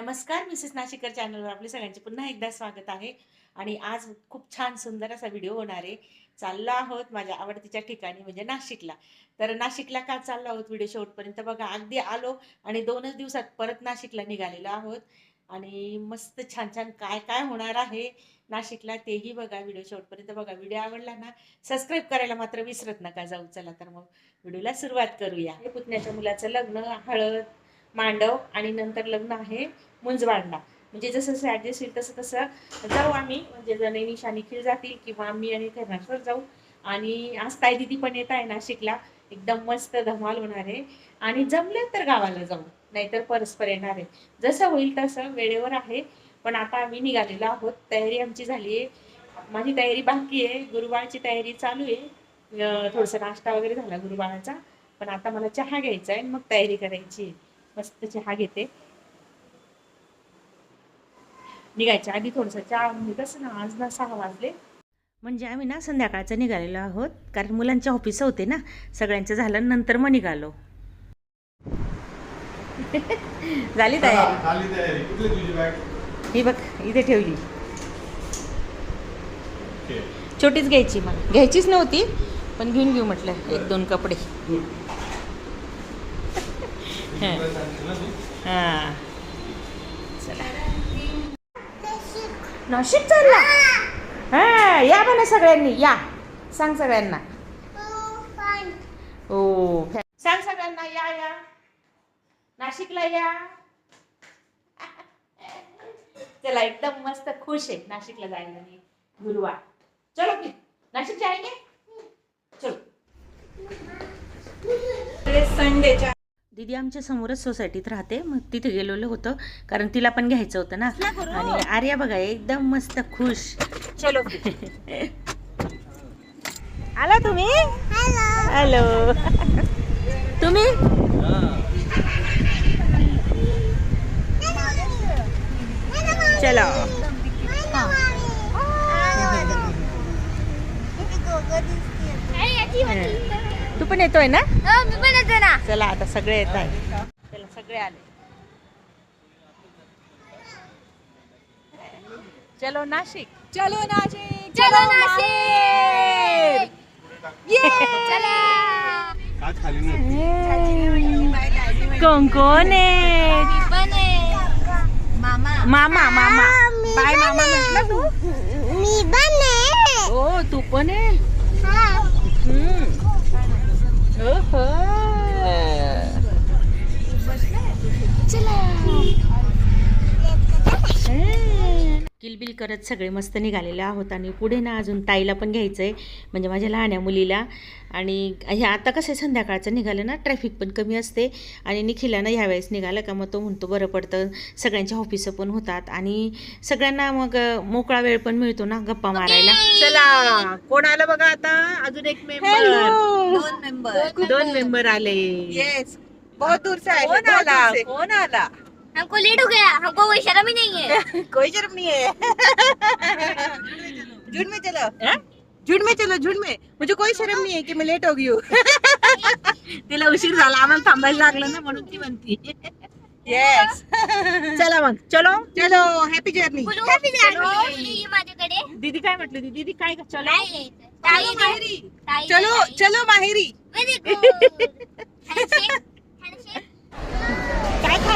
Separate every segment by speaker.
Speaker 1: नमस्कार मिसेस नाशिकर चॅनलवर आपले सगळ्यांचे पुन्हा एकदा स्वागत आहे. आणि आज खूप छान सुंदर असा व्हिडिओ होणार आहे. चाललो आहोत माझ्या आवडतीच्या ठिकाणी म्हणजे नाशिकला. तर नाशिकला का चाललो आहोत व्हिडिओ शेवटपर्यंत बघा. अगदी आलो आणि दोनच दिवसात परत नाशिकला निघालेलो आहोत. आणि मस्त छान छान काय काय होणार आहे नाशिकला तेही बघा. व्हिडिओ शेवटपर्यंत बघा. व्हिडिओ आवडला ना सबस्क्राईब करायला मात्र विसरत नका जाऊ. चला तर मग व्हिडिओला सुरुवात करूया. पुतण्याच्या मुलाचं लग्न हळद मांडव आणि नंतर लग्न आहे. मुंजवाडला म्हणजे जसं जसं ॲडजस्ट होईल तसं तसं जाऊ आम्ही. म्हणजे जणे निशा निखिल जातील किंवा आम्ही आणि कर्नाटकर जाऊ. आणि आज ताई दिदी पण येत आहे नाशिकला. एकदम मस्त धमाल होणार आहे. आणि जमले तर गावाला जाऊ. नाहीतर परस्पर येणार आहे. जसं होईल तसं वेळेवर आहे. पण आता आम्ही निघालेलो आहोत. तयारी आमची झाली आहे. माझी तयारी बाकी आहे. गुरुबाळची तयारी चालू आहे. अं, थोडंसं नाश्ता वगैरे झाला गुरुबाळाचा. पण आता मला चहा घ्यायचा आहे मग तयारी करायची आहे. मस्त चहा घेते. निघायच्या आधी थोडंसं चहा म्हणजे कसं ना आज ना सहा वाजले. म्हणजे आम्ही ना संध्याकाळचं निघालेलो आहोत. कारण मुलांचे ऑफिस होते ना. सगळ्यांचं झालं नंतर मग निघालो. झाली तयारी?
Speaker 2: झाली तयारी. कुठली तुझी बॅग
Speaker 1: ही बघ इथे ठेवली. छोटीच घ्यायची मग. घ्यायचीच नव्हती पण घेऊन घेऊ म्हटलं. एक दोन कपडे. हां. चला. नाशिक चालला. हा या म्हणा सगळ्यांनी या. सांग सगळ्यांना. हो सांग सगळ्यांना या या. नाशिकला या. चला एकदम मस्त खुश आहे. नाशिकला जायला मी गुरुवार. चलो की नाशिक जायगे चलो.
Speaker 3: संडेच्या
Speaker 1: दीदी आमच्या समोरच सोसायटीत राहते. मग तिथे गेलेलो होतं. कारण तिला पण घ्यायचं होतं ना. आणि आर्या बघा एकदम मस्त खुश. चलो. आला तुम्ही? हॅलो तुम्ही चलो तू पण येतोय ना?
Speaker 3: मी पण येते ना.
Speaker 1: चला आता सगळे येत आहे चला सगळे आले. चलो नाशिक.
Speaker 3: चलो नाशिक चलो नाशिक! ये चला!
Speaker 2: आज खाली नाही
Speaker 1: कोण
Speaker 3: मामा
Speaker 1: मामा. मामा बाय मामा म्हटलं तू?
Speaker 3: मी पण
Speaker 1: हो तू पण आहे Oho. Başla. Selam. किलबिल करत सगळे मस्त निघालेले आहोत आणि पुढे ना अजून ताईला पण घ्यायचं आहे म्हणजे माझ्या लहान्या मुलीला. आणि हे आता कसं आहे संध्याकाळचं निघालं ना ट्रॅफिक पण कमी असते आणि निखिलानं ह्यावेळेस निघालं का मग तो म्हणतो बरं पडतं. सगळ्यांच्या ऑफिसं पण होतात आणि सगळ्यांना मग मोकळा वेळ पण मिळतो ना गप्पा मारायला.
Speaker 4: चला कोण आलं बघा आता? अजून एक मेंबर
Speaker 3: दोन मेंबर
Speaker 4: दोन मेंबर आले.
Speaker 3: यस बहुत दूर से आए
Speaker 4: कौन
Speaker 3: बहुत
Speaker 4: आला। कौन आला?
Speaker 3: हमको लेट हो गया हमको कोई शर्म ही नहीं है।
Speaker 4: कोई शर्म नहीं है। झुंड में चलो। झुंड में चलो झुंड में। मुझे कोई शर्म नहीं है कि मैं लेट हो गई हूँ। तिला उशीर झाला आम्हाला थांबायला लागलं ना म्हणून ती म्हणती येस चला मग चलो। चलो हॅपी जर्नी
Speaker 3: ये माझ्याकडे
Speaker 1: दीदी काय म्हटलं दी- दीदी काय चलो।
Speaker 3: नाही ताई
Speaker 4: माहेरी। चलो चलो माहेरी।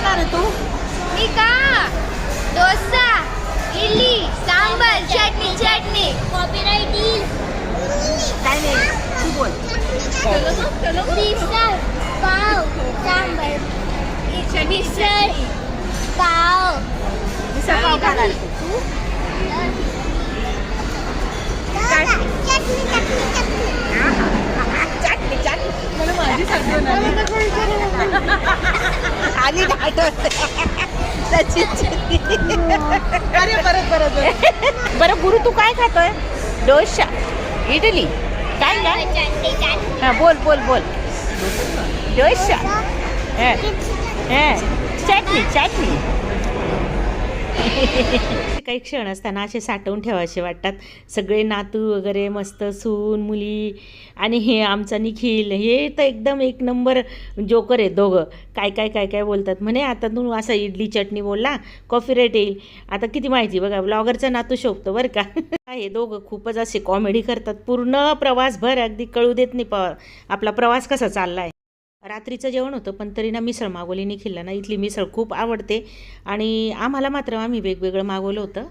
Speaker 1: खाणार आहे तू?
Speaker 3: मी का डोसा इडली सांबर चटणी चटणी. कॉपीराइट
Speaker 1: काय नाही तू बोल.
Speaker 3: मिसळ पाव सांबर. मिसळ पाव.
Speaker 1: मिसळ पाव खाणार आहे तू.
Speaker 4: चटणी चटणी मला माझी सांगतो आली आठवत त्याची चटणी अरे परत.
Speaker 1: बरं गुरु तू काय खातोय? डोसा. इडली. काय काय? हा बोल बोल बोल. डोसा. हा, हा. चटणी चटणी. काही क्षण असताना असे साठवून ठेवायचे वाटतात. सगळे नातू वगैरे मस्त सून मुली आणि हे आमचा निखिल हे तर एकदम एक नंबर जोकर आहे दोघं. काय काय काय काय बोलतात? म्हणे आता तू असा इडली चटणी बोलला कॉफी रेट येईल. आता किती माहिती बघा ब्लॉगरचा नातू शोभतो बरं का. हे दोघं खूपच असे कॉमेडी करतात. पूर्ण प्रवासभर अगदी कळू देत नाही प आपला प्रवास कसा चालला आहे रात्रीचं जेवण होतं पण तरी ना मिसळ मागवली निखिलला ना इथली मिसळ खूप आवडते. आणि आम्हाला मात्र आम्ही वेगवेगळं मागवलं होतं.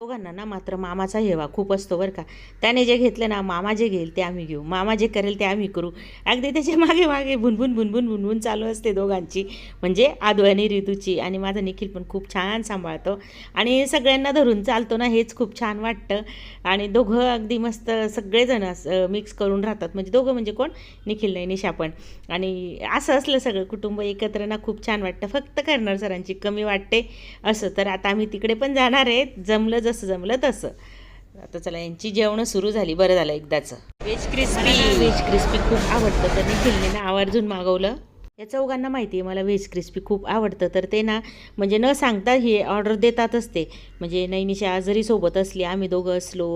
Speaker 1: दोघांना ना मात्र मामाचा हेवा खूप असतो बरं का. त्याने जे घेतलं ना मामा जे घेईल ते आम्ही घेऊ. मामा जे करेल ते आम्ही करू. अगदी त्याच्या मागे मागे भुनभुन भुनभुन भुनभुन चालू असते दोघांची. म्हणजे आदू आणि ऋतूची आणि माझा निखिल पण खूप छान सांभाळतो. आणि सगळ्यांना धरून चालतो ना हेच खूप छान वाटतं. आणि दोघं अगदी मस्त सगळेजण मिक्स करून राहतात. म्हणजे दोघं म्हणजे कोण? निखिल नाही निशा पण. आणि असं असलं सगळं कुटुंब एकत्र ना खूप छान वाटतं. फक्त करणार सरांची कमी वाटते. असं. तर आता आम्ही तिकडे पण जाणार आहे जमलं जसं जमलं तसं. आता चला यांची जेवणं सुरू झाली. बरं झालं एकदाचं. व्हेज क्रिस्पी व्हेज क्रिस्पी खूप आवडतं. तर ना आवर्जून मागवलं. या चौघांना माहिती आहे मला व्हेज क्रिस्पी खूप आवडतं. तर ते ना म्हणजे न सांगता हे ऑर्डर देतातच ते. म्हणजे नैनिशा जरी सोबत असली आम्ही दोघं असलो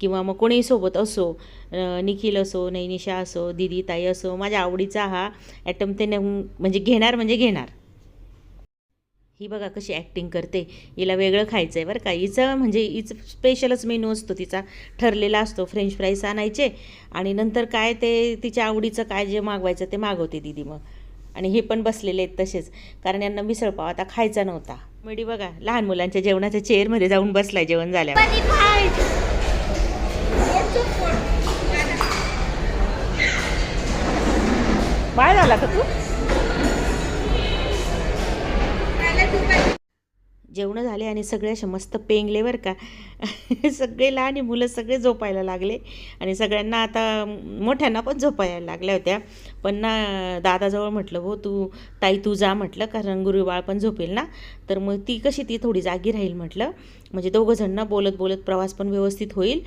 Speaker 1: किंवा मग कोणीही सोबत असो निखिल असो नैनिशा असो दिदी ताई असो माझ्या आवडीचा हा ॲटम ते म्हणजे घेणार म्हणजे घेणार. ही बघा कशी ॲक्टिंग करते. हिला वेगळं खायचं आहे बरं का. हिचं म्हणजे हिचं स्पेशलच मेनू असतो तिचा. ठरलेला असतो. फ्रेंच फ्राईज आणायचे आणि नंतर काय ते तिच्या आवडीचं काय जे मागवायचं ते मागवते दिदी मग. आणि हे पण बसलेले आहेत तसेच. कारण यांना मिसळपाव आता खायचा नव्हता. मिडी बघा लहान मुलांच्या जेवणाच्या चेअरमध्ये जाऊन बसलाय जेवण झाल्यावर. बाळ झाला का तू? जेवणं झाले आणि सगळे असे मस्त पेंगले बरं का. सगळे लहान मुलं सगळे झोपायला लागले. आणि सगळ्यांना आता मोठ्यांना पण झोपायला लागल्या होत्या. पण ना दादाजवळ म्हटलं हो तू ताई तू जा म्हटलं कारण गुरुबाळ पण झोपेल ना. तर मग ती कशी ती थोडी जागी राहील म्हटलं. म्हणजे दोघंजण ना बोलत बोलत प्रवास पण व्यवस्थित होईल.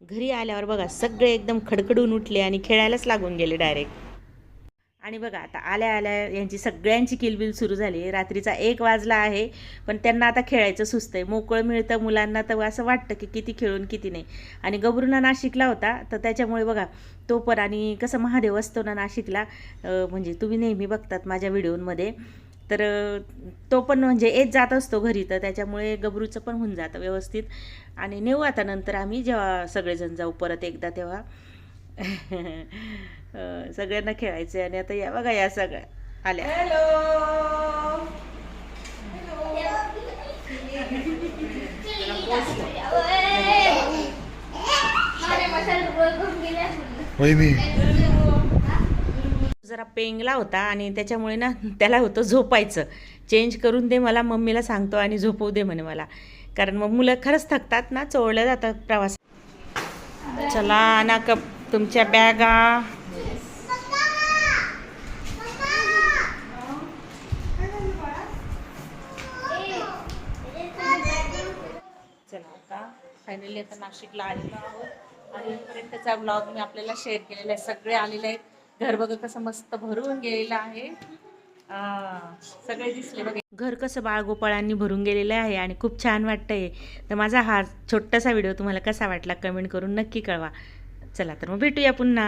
Speaker 1: घरी आल्यावर बघा सगळे एकदम खडखडून उठले आणि खेळायलाच लागून गेले डायरेक्ट आणि बघा आता आल्या आल्या यांची सगळ्यांची किलबिल सुरू झाली. रात्रीचा एक वाजला आहे पण त्यांना आता खेळायचं सुस्त आहे मोकळं मिळतं मुलांना तर असं वाटतं की किती खेळून किती नाही. आणि गबरूना नाशिकला होता तर त्याच्यामुळे बघा तो पण आणि कसं महादेव असतो ना नाशिकला म्हणजे तुम्ही नेहमी बघतात माझ्या व्हिडिओमध्ये. तर तो पण म्हणजे येत जात असतो घरी तर त्याच्यामुळे गबरूचं पण होऊन जातं व्यवस्थित. आणि नेऊ आता नंतर आम्ही जेव्हा सगळेजण जाऊ परत एकदा तेव्हा. सगळ्यांना खेळायचं आणि आता या बघा या सगळ्या. आल्या.
Speaker 2: वहिनी
Speaker 1: जरा पेंगला होता आणि त्याच्यामुळे ना त्याला होतं झोपायचं. चेंज करून दे मला मम्मीला सांगतो आणि झोपवू दे म्हणे मला. कारण मग मुलं खरंच थकतात ना चोळल्या जातात प्रवास चला ना कप तुमच्या बॅगा. चला आता फायनली आता नाशिकला आलेलो आहोत. आणि इथपर्यंतचा ब्लॉग मी आपल्याला शेअर केलेला आहे. सगळे आलेले आहेत. घर बघा कसं मस्त भरून गेलेलं आहे. सगळे दिसले बघा. घर कसं बाळगोपाळांनी भरून गेलेलं आहे आणि खूप छान वाटतंय. तर माझा हा छोटासा व्हिडिओ तुम्हाला कसा वाटला कमेंट करून नक्की कळवा. चला तर मग भेटूया पुन्हा.